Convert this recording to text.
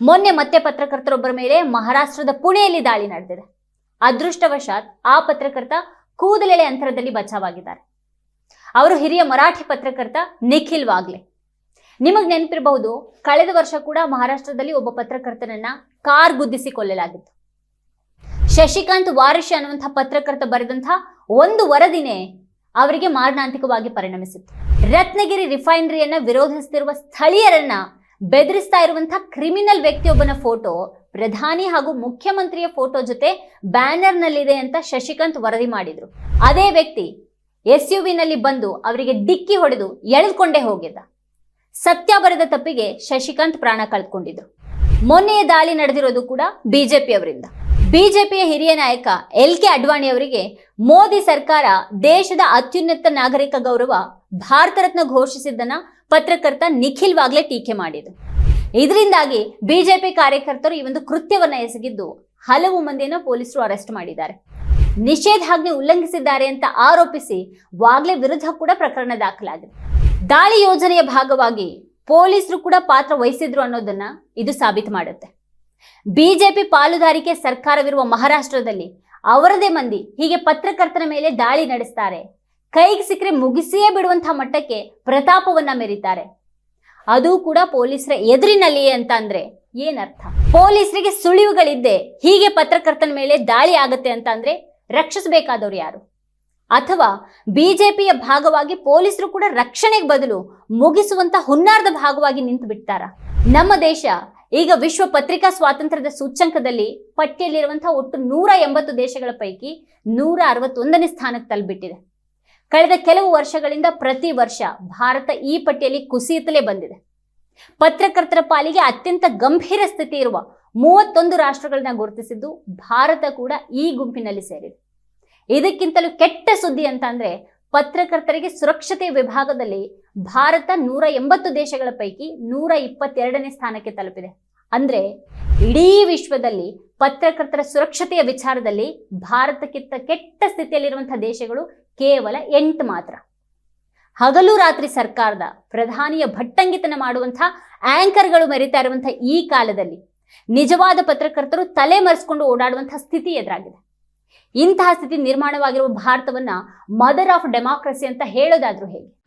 ಮೊನ್ನೆ ಮತ್ತೆ ಪತ್ರಕರ್ತರೊಬ್ಬರ ಮೇಲೆ ಮಹಾರಾಷ್ಟ್ರದ ಪುಣೆಯಲ್ಲಿ ದಾಳಿ ನಡೆದಿದೆ. ಅದೃಷ್ಟವಶಾತ್ ಆ ಪತ್ರಕರ್ತ ಕೂದಲೆಳೆ ಅಂತರದಲ್ಲಿ ಬಚಾವಾಗಿದ್ದಾರೆ. ಅವರು ಹಿರಿಯ ಮರಾಠಿ ಪತ್ರಕರ್ತ ನಿಖಿಲ್ ವಾಗ್ಲೆ. ನಿಮಗ್ ನೆನಪಿರಬಹುದು, ಕಳೆದ ವರ್ಷ ಕೂಡ ಮಹಾರಾಷ್ಟ್ರದಲ್ಲಿ ಒಬ್ಬ ಪತ್ರಕರ್ತನನ್ನ ಕಾರ್ ಗುದ್ದಿಸಿ ಕೊಲ್ಲಲಾಗಿತ್ತು ಶಶಿಕಾಂತ್ ವಾರಿಶ್ ಅನ್ನುವಂಥ ಪತ್ರಕರ್ತ ಬರೆದಂತಹ ಒಂದು ವರದಿನೇ ಅವರಿಗೆ ಮಾರಣಾಂತಿಕವಾಗಿ ಪರಿಣಮಿಸಿತ್ತು. ರತ್ನಗಿರಿ ರಿಫೈನರಿಯನ್ನ ವಿರೋಧಿಸುತ್ತಿರುವ ಸ್ಥಳೀಯರನ್ನ ಬೆದರಿಸ್ತಾ ಇರುವಂತಹ ಕ್ರಿಮಿನಲ್ ವ್ಯಕ್ತಿಯೊಬ್ಬನ ಫೋಟೋ, ಪ್ರಧಾನಿ ಹಾಗೂ ಮುಖ್ಯಮಂತ್ರಿಯ ಫೋಟೋ ಜೊತೆ ಬ್ಯಾನರ್ನಲ್ಲಿದೆ ಅಂತ ಶಶಿಕಾಂತ್ ವರದಿ ಮಾಡಿದ್ರು. ಅದೇ ವ್ಯಕ್ತಿ ಎಸ್ ಯು ವಿನಲ್ಲಿ ಬಂದು ಅವರಿಗೆ ಡಿಕ್ಕಿ ಹೊಡೆದು ಎಳೆದುಕೊಂಡೇ ಹೋಗಿದ್ದ. ಸತ್ಯ ಬರೆದ ತಪ್ಪಿಗೆ ಶಶಿಕಾಂತ್ ಪ್ರಾಣ ಕಳೆದುಕೊಂಡಿದ್ರು ಮೊನ್ನೆಯ ದಾಳಿ ನಡೆದಿರೋದು ಕೂಡ ಬಿಜೆಪಿಯವರಿಂದ. ಬಿಜೆಪಿಯ ಹಿರಿಯ ನಾಯಕ ಎಲ್ ಕೆ ಅಡ್ವಾಣಿ ಅವರಿಗೆ ಮೋದಿ ಸರ್ಕಾರ ದೇಶದ ಅತ್ಯುನ್ನತ ನಾಗರಿಕ ಗೌರವ, ಭಾರತ ರತ್ನ ಘೋಷಿಸಿದ್ದನ್ನ ಪತ್ರಕರ್ತ ನಿಖಿಲ್ ವಾಗ್ಲೆ ಟೀಕೆ ಮಾಡಿದ್ರು. ಇದರಿಂದಾಗಿ ಬಿಜೆಪಿ ಕಾರ್ಯಕರ್ತರು ಈ ಒಂದು ಕೃತ್ಯವನ್ನ ಎಸಗಿದ್ದು ಹಲವು ಮಂದಿಯನ್ನು ಪೊಲೀಸರು ಅರೆಸ್ಟ್ ಮಾಡಿದ್ದಾರೆ. ನಿಷೇಧಾಜ್ಞೆ ಉಲ್ಲಂಘಿಸಿದ್ದಾರೆ ಅಂತ ಆರೋಪಿಸಿ ವಾಗ್ಲೆ ವಿರುದ್ಧ ಕೂಡ ಪ್ರಕರಣ ದಾಖಲಾಗಿದೆ. ದಾಳಿ ಯೋಜನೆಯ ಭಾಗವಾಗಿ ಪೊಲೀಸರು ಕೂಡ ಪಾತ್ರ ವಹಿಸಿದ್ರು ಅನ್ನೋದನ್ನ ಇದು ಸಾಬೀತು ಮಾಡುತ್ತೆ. ಬಿಜೆಪಿ ಪಾಲುದಾರಿಕೆ ಸರ್ಕಾರವಿರುವ ಮಹಾರಾಷ್ಟ್ರದಲ್ಲಿ ಅವರದೇ ಮಂದಿ ಹೀಗೆ ಪತ್ರಕರ್ತರ ಮೇಲೆ ದಾಳಿ ನಡೆಸ್ತಾರೆ. ಕೈಗೆ ಸಿಕ್ಕರೆ ಮುಗಿಸಿಯೇ ಬಿಡುವಂತಹ ಮಟ್ಟಕ್ಕೆ ಪ್ರತಾಪವನ್ನ ಮೆರೀತಾರೆ. ಅದು ಕೂಡ ಪೊಲೀಸರ ಎದುರಿನಲ್ಲಿಯೇ ಅಂತ ಅಂದ್ರೆ ಏನರ್ಥ? ಪೊಲೀಸರಿಗೆ ಸುಳಿವುಗಳಿದ್ದೆ ಹೀಗೆ ಪತ್ರಕರ್ತನ ಮೇಲೆ ದಾಳಿ ಆಗತ್ತೆ ಅಂತ ಅಂದ್ರೆ ರಕ್ಷಿಸಬೇಕಾದವ್ರು ಯಾರು? ಅಥವಾ ಬಿಜೆಪಿಯ ಭಾಗವಾಗಿ ಪೊಲೀಸರು ಕೂಡ ರಕ್ಷಣೆಗೆ ಬದಲು ಮುಗಿಸುವಂತ ಹುನ್ನಾರದ ಭಾಗವಾಗಿ ನಿಂತು ಬಿಡ್ತಾರ? ನಮ್ಮ ದೇಶ ಈಗ ವಿಶ್ವ ಪತ್ರಿಕಾ ಸ್ವಾತಂತ್ರ್ಯದ ಸೂಚ್ಯಂಕದಲ್ಲಿ ಪಟ್ಟಿಯಲ್ಲಿರುವಂತಹ ಒಟ್ಟು ನೂರ ಎಂಬತ್ತು ದೇಶಗಳ ಪೈಕಿ ನೂರ ಅರವತ್ತೊಂದನೇ ಸ್ಥಾನಕ್ಕೆ ತಲುಪಿಟ್ಟಿದೆ ಕಳೆದ ಕೆಲವು ವರ್ಷಗಳಿಂದ ಪ್ರತಿ ವರ್ಷ ಭಾರತ ಈ ಪಟ್ಟಿಯಲ್ಲಿ ಕುಸಿಯುತ್ತಲೇ ಬಂದಿದೆ. ಪತ್ರಕರ್ತರ ಪಾಲಿಗೆ ಅತ್ಯಂತ ಗಂಭೀರ ಸ್ಥಿತಿ ಇರುವ ಮೂವತ್ತೊಂದು ರಾಷ್ಟ್ರಗಳನ್ನ ಗುರುತಿಸಿದ್ದು ಭಾರತ ಕೂಡ ಈ ಗುಂಪಿನಲ್ಲಿ ಸೇರಿದೆ. ಇದಕ್ಕಿಂತಲೂ ಕೆಟ್ಟ ಸುದ್ದಿ ಅಂತ ಅಂದ್ರೆ ಪತ್ರಕರ್ತರಿಗೆ ಸುರಕ್ಷತೆ ವಿಭಾಗದಲ್ಲಿ ಭಾರತ ನೂರ ಎಂಬತ್ತು ದೇಶಗಳ ಪೈಕಿ ನೂರ ಇಪ್ಪತ್ತೆರಡನೇ ಸ್ಥಾನಕ್ಕೆ ತಲುಪಿದೆ. ಅಂದ್ರೆ ಇಡೀ ವಿಶ್ವದಲ್ಲಿ ಪತ್ರಕರ್ತರ ಸುರಕ್ಷತೆಯ ವಿಚಾರದಲ್ಲಿ ಭಾರತಕ್ಕಿಂತ ಕೆಟ್ಟ ಸ್ಥಿತಿಯಲ್ಲಿರುವಂತಹ ದೇಶಗಳು ಕೇವಲ ಎಂಟು ಮಾತ್ರ. ಹಗಲು ರಾತ್ರಿ ಸರ್ಕಾರದ ಪ್ರಧಾನಿಯ ಭಟ್ಟಂಗಿತನ ಮಾಡುವಂತಹ ಆಂಕರ್ಗಳು ಮೆರಿತಾ ಇರುವಂತಹ ಈ ಕಾಲದಲ್ಲಿ ನಿಜವಾದ ಪತ್ರಕರ್ತರು ತಲೆ ಮರೆಸ್ಕೊಂಡು ಓಡಾಡುವಂತಹ ಸ್ಥಿತಿ ಎದುರಾಗಿದೆ. ಇಂತಹ ಸ್ಥಿತಿ ನಿರ್ಮಾಣವಾಗಿರುವ ಭಾರತವನ್ನ ಮದರ್ ಆಫ್ ಡೆಮಾಕ್ರಸಿ ಅಂತ ಹೇಳೋದಾದ್ರೂ ಹೇಗೆ?